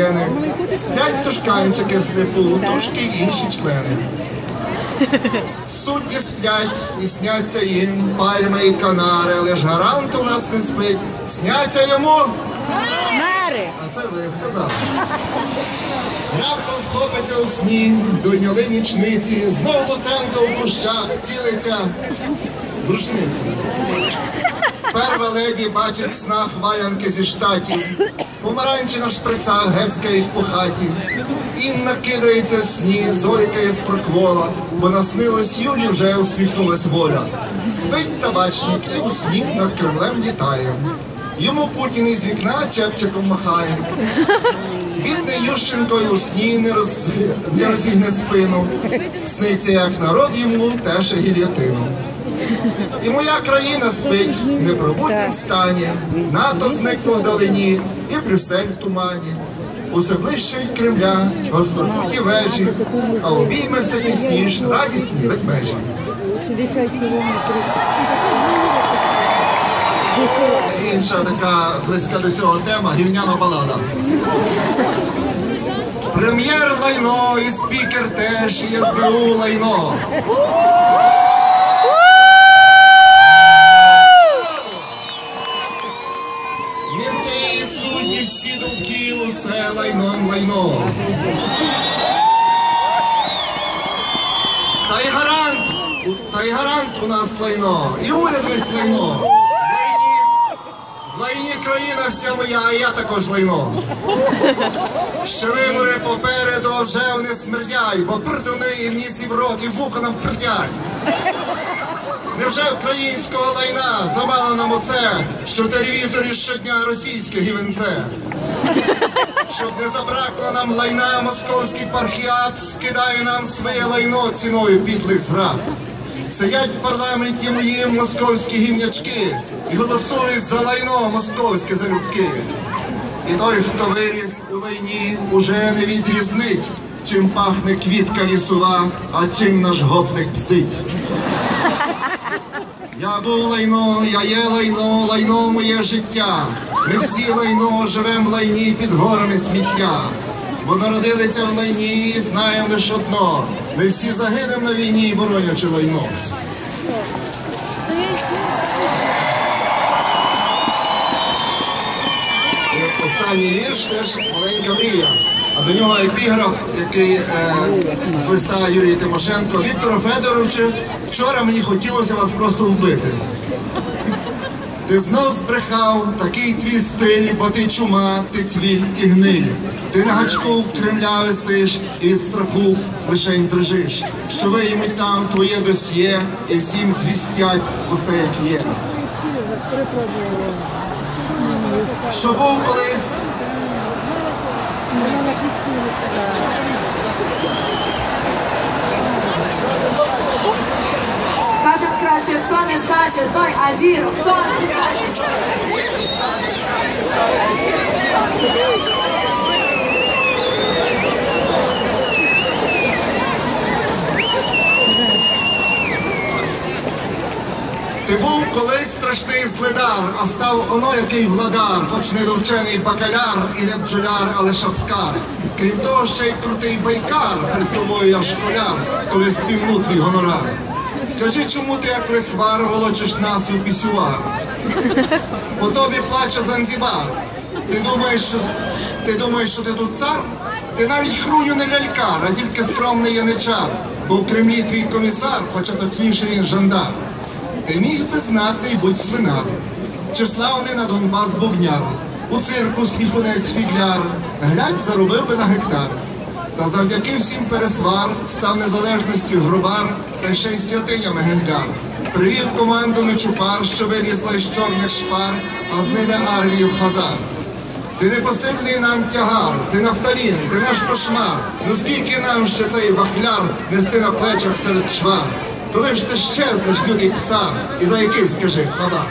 гієни. Сплять тушканчики в степу, тушки інші члени. Судді сплять і сняться їм пальми і канари, але ж гарант у нас не спить. Сняться йому, Мари! а це ви сказали. Раптом схопиться у сні, дуйньоли нічниці, знов Луценко у кущах цілиться в рушниці. Перва леді бачить в снах валянки зі штатів, помаранчі на шприцах гецька по хаті. Інна кидається в сні, зойкає з проквола, бо наснилось Юлі вже усміхнулась воля. Спить табачник і у сні над Кремлем літає. Йому Путін із вікна чепчиком махає. Бідний Ющенко й у сні не, роз... не розігне спину. Сниться, як народ йому теж гільйотину. І моя країна спить в непробутнім стані, НАТО зникло вдалині, і Брюссель в тумані. Усе ближчають Кремля, гострокуті вежі, а обійми все тісніш, радісні ведмежі. Інша така близька до цього тема рівняна балада. Прем'єр лайно і спікер теж, і СБУ лайно. Та й гарант у нас лайно, і уряд весь. В лайні, країна вся моя, а я також лайно. Ще вибори попереду вже вони смердять, бо придуни і в ніс і в рот, і в вухо нам впердять. Невже українського лайна замало нам оце, що в телевізорі щодня російське гівенце? Щоб не забракло нам лайна, московський пархіат скидає нам своє лайно ціною підлих зрад. Сидять в парламенті мої московські гімнячки і голосують за лайно московське залюбки. І той, хто виріс у лайні, уже не відрізнить, чим пахне квітка лісова, а чим наш гопник бздить. Я був лайно, я є лайно, лайно моє життя. Ми всі лайно живем в лайні під горами сміття. Бо народилися в лайні знаємо лише одно. Ми всі загинемо на війні, боронячи лайно. Останній вірш теж маленька мрія. А до нього епіграф, який е, з листа Юрії Тимошенко. Віктору Федоровичу, вчора мені хотілося вас просто вбити. Ти знов збрехав такий твій стиль, бо ти чума, ти цвіль і гниль. Ти на гачку в Кремля висиш і від страху лише й дрижиш. Що виймуть там твоє досьє і всім звістять усе як є. Що був колись Скажем краще, хто не скаче, той азір, хто не скаче. Ти був колись страшний злидар, а став оно який владар, хоч не довчений бакаляр і не бджоляр, але шапкар. Крім того, ще й крутий байкар, перед тобою я школяр, коли співну твій гонорар. Скажи, чому ти як лихвар волочиш нас у пісюар? По тобі плаче Занзібар. Ти думаєш, що ти думаєш, що ти тут цар? Ти навіть хруню не лялькар, а тільки скромний яничар. Бо в Кремлі твій комісар, хоча точніше він жандар. Ти міг би знати, будь свинар, чи славний на Донбас бубняр, у цирку сміхунець фігляр, глядь, заробив би на гектар. Та завдяки всім пересвар став незалежністю грубар, та ще й святинями генгар. Привів команду Нечупар, що вирісла із чорних шпар, а з ними армію хазар. Ти непосильний нам тягар, ти нафталін, ти наш кошмар. Ну скільки нам ще цей вахляр нести на плечах серед чвар? Коли ж ти щезнеш, лютий пса, і за який, скажи, хабар?